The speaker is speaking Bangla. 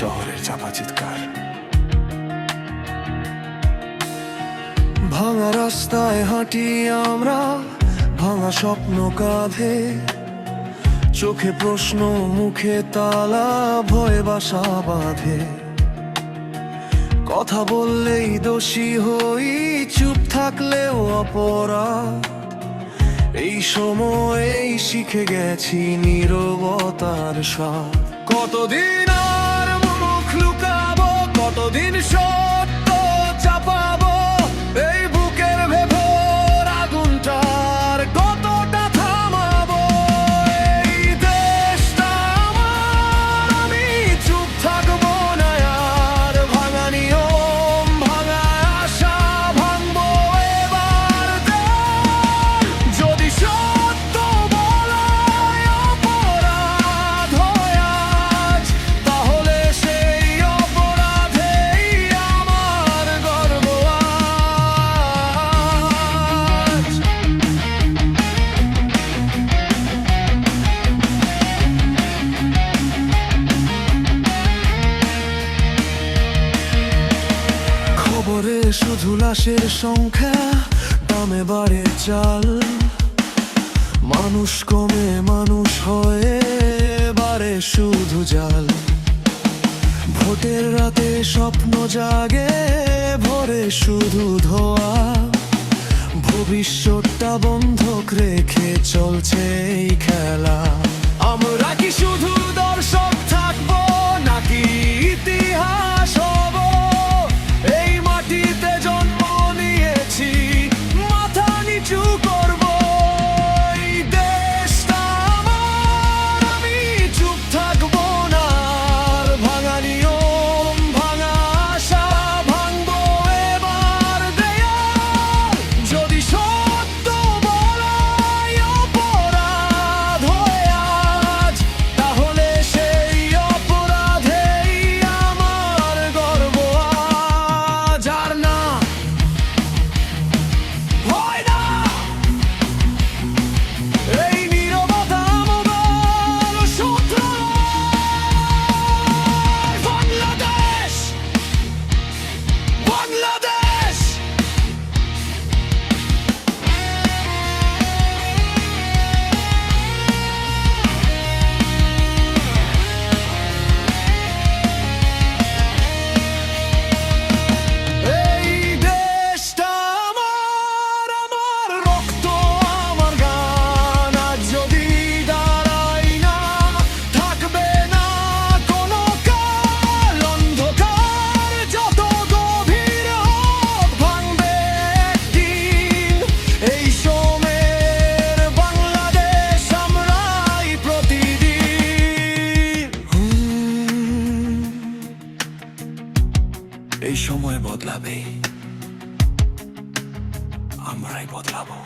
শহরের চাপা চিৎকার। ভাঙা রাস্তায় হাঁটি আমরা ভাঙা স্বপ্ন কাঁধে। চোখে প্রশ্ন মুখে তালা ভয়ে বাসা বাঁধে। কথা বললেই দোষী হই চুপ থাকলেও অপরা এই সময়ে শিখে গেছি নিরবতার স্বাদ। কতদিন show. শুধু লাশের সংখ্যা, দামে বাড়ে চাল। মানুষ কমে মানুষ হয়ে বাড়ে শুধু জাল। ভোটের রাতে স্বপ্ন জাগে, ভরে শুধু ধোয়া। ভবিষ্যৎটা বন্ধক রেখে চলছে এই খেলা। সময় বদলাবে আমরাই বদলাবো।